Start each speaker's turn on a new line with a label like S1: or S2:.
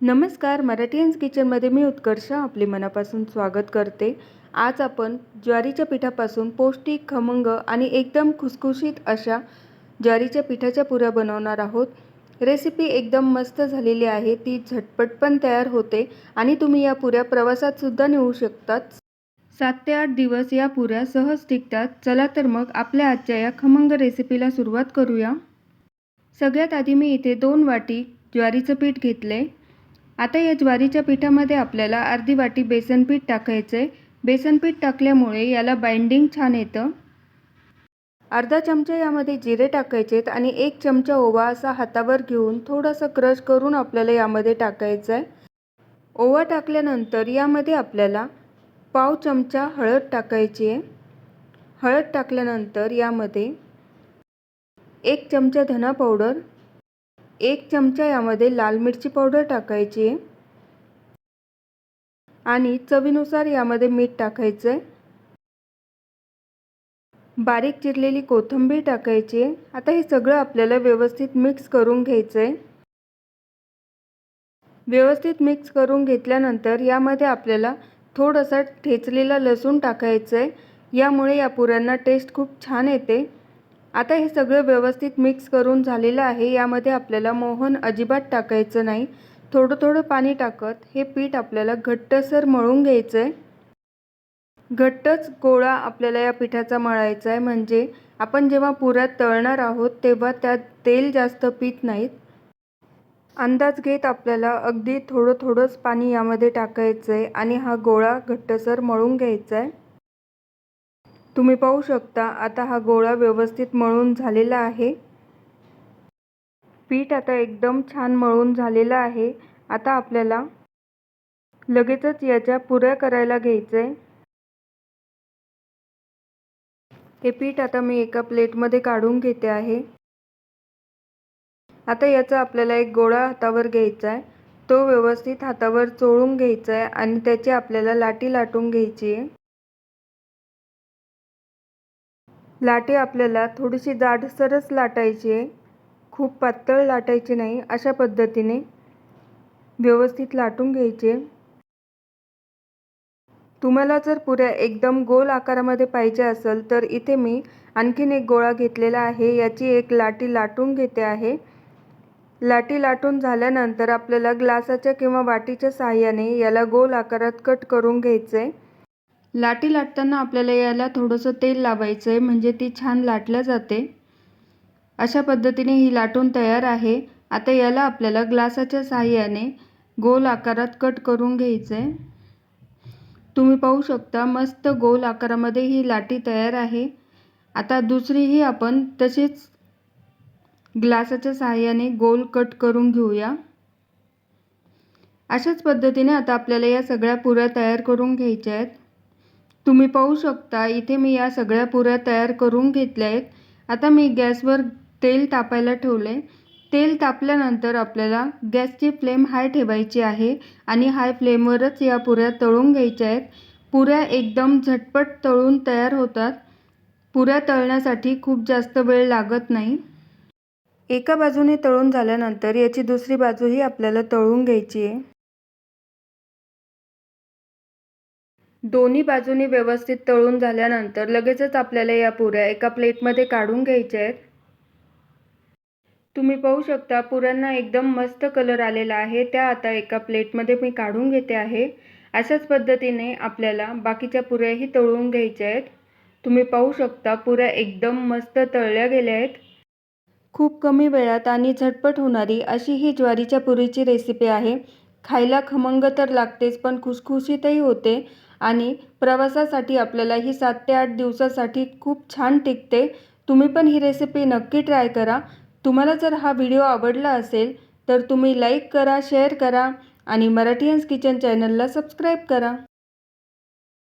S1: नमस्कार मराठीयन्स किचनमध्ये मी उत्कर्ष आपले मनापासून स्वागत करते. आज आपण ज्वारीच्या पिठापासून पौष्टिक खमंग आणि एकदम खुसखुशीत अशा ज्वारीच्या पिठाच्या पुऱ्या बनवणार आहोत. रेसिपी एकदम मस्त झालेली आहे ती झटपट पण तयार होते आणि तुम्ही या पुऱ्या प्रवासातसुद्धा नेऊ शकतात. सात ते आठ दिवस या पुऱ्या सहज टिकतात. चला तर मग आपल्या आजच्या या खमंग रेसिपीला सुरुवात करूया. सगळ्यात आधी मी इथे दोन वाटी ज्वारीचं पीठ घेतले. आता या ज्वारीच्या पिठामध्ये आपल्याला अर्धी वाटी बेसन पीठ टाकायचं आहे बेसन पीठ टाकल्यामुळे याला बाइंडिंग छान येतं. अर्धा चमचा यामध्ये जिरे टाकायचे आहेत आणि एक चमचा ओवा असा हातावर घेऊन थोडासा क्रश करून आपल्याला यामध्ये टाकायचं आहे ओवा टाकल्यानंतर यामध्ये आपल्याला पाव चमचा हळद टाकायची आहे हळद टाकल्यानंतर यामध्ये एक चमचा धना पावडर एक चमचा यामध्ये लाल मिरची पावडर टाकायची आहे आणि चवीनुसार यामध्ये मीठ टाकायचं. आहे बारीक चिरलेली कोथिंबीर टाकायची. आहे आता हे सगळं आपल्याला व्यवस्थित मिक्स करून घ्यायचं आहे व्यवस्थित मिक्स करून घेतल्यानंतर यामध्ये आपल्याला थोडंसं ठेचलेला लसूण टाकायचं आहे यामुळे या पुऱ्यांना टेस्ट खूप छान येते. आता हे सगळं व्यवस्थित मिक्स करून झालेलं आहे. यामध्ये आपल्याला मोहन अजिबात टाकायचं नाही. थोडं थोडं पाणी टाकत हे पीठ आपल्याला घट्टसर मळून घ्यायचं आहे घट्टच गोळा आपल्याला या पिठाचा मळायचा आहे म्हणजे आपण जेव्हा पुऱ्यात तळणार आहोत तेव्हा त्यात तेल जास्त पीत नाहीत. अंदाज घेत आपल्याला अगदी थोडं थोडंच पाणी यामध्ये टाकायचं आहे आणि हा गोळा घट्टसर मळून घ्यायचा आहे तुम्ही पाहू शकता आता हा गोळा व्यवस्थित मळून झालेला आहे. पीठ आता एकदम छान मळून झालेलं आहे. आता आपल्याला लगेचच याच्या पुऱ्या करायला घ्यायचं आहे हे पीठ आता मी एका प्लेटमध्ये काढून घेते आहे. आता याचा आपल्याला एक गोळा हातावर घ्यायचा आहे तो व्यवस्थित हातावर चोळून घ्यायचा आहे आणि त्याची आपल्याला लाटी लाटून घ्यायची आहे लाटी आपल्याला थोडीशी जाडसरच लाटायची आहे. खूप पातळ लाटायची नाही अशा पद्धतीने व्यवस्थित लाटून घ्यायचे. तुम्हाला जर पुऱ्या एकदम गोल आकारामध्ये पाहिजे असेल तर इथे मी आणखीन एक गोळा घेतलेला आहे. याची एक लाटी लाटून घेते आहे. लाटी लाटून झाल्यानंतर आपल्याला ग्लासाच्या किंवा वाटीच्या साहाय्याने याला गोल आकारात कट करून घ्यायचं. आहे लाटी लाटताना आपल्याला याला थोडंसं तेल लावायचं आहे म्हणजे ती छान लाटल्या जाते. अशा पद्धतीने ही लाटून तयार आहे. आता याला आपल्याला ग्लासाच्या साहाय्याने गोल आकारात कट करून घ्यायचं आहे तुम्ही पाहू शकता मस्त गोल आकारामध्ये ही लाटी तयार आहे. आता दुसरीही आपण तशीच ग्लासाच्या साहाय्याने गोल कट करून घेऊया. अशाच पद्धतीने आता आपल्याला या सगळ्या पुऱ्या तयार करून घ्यायच्या आहेत. तुम्ही पाहू शकता इथे मी या सगळ्या पुऱ्या तयार करून घेतल्या आहेत. आता मी गॅसवर तेल तापायला ठेवले तेल तापल्यानंतर आपल्याला गॅसची फ्लेम हाय ठेवायची आहे आणि हाय फ्लेमवरच या पुऱ्या तळून घ्यायच्या आहेत. पुऱ्या एकदम झटपट तळून तयार होतात. पुऱ्या तळण्यासाठी खूप जास्त वेळ लागत नाही. एका बाजूने तळून झाल्यानंतर याची दुसरी बाजूही आपल्याला तळून घ्यायची आहे. दोन्ही बाजूनी व्यवस्थित तळून झाल्यानंतर लगेचच आपल्याला या पुऱ्या एका प्लेटमध्ये काढून घ्यायच्या आहेत. तुम्ही पाहू शकता पुऱ्यांना एकदम मस्त कलर आलेला आहे. त्या आता एका प्लेटमध्ये मी काढून घेते आहे. अशाच पद्धतीने आपल्याला बाकीच्या पुऱ्याही तळून घ्यायच्या आहेत. तुम्ही पाहू शकता पुऱ्या एकदम मस्त तळल्या गेल्या आहेत. खूप कमी वेळात आणि झटपट होणारी अशी ही ज्वारीच्या पुरीची रेसिपी आहे. खायला खमंग तर लागतेच पण खुसखुशीतही होते. आणि प्रवासासाठी आपल्याला ही सात ते आठ दिवसासाठी खूप छान टिकते. तुम्ही पण ही रेसिपी नक्की ट्राय करा. तुम्हाला जर हा व्हिडिओ आवडला असेल तर तुम्ही लाईक करा शेअर करा आणि मराठीयन्स किचन चॅनलला सबस्क्राईब करा.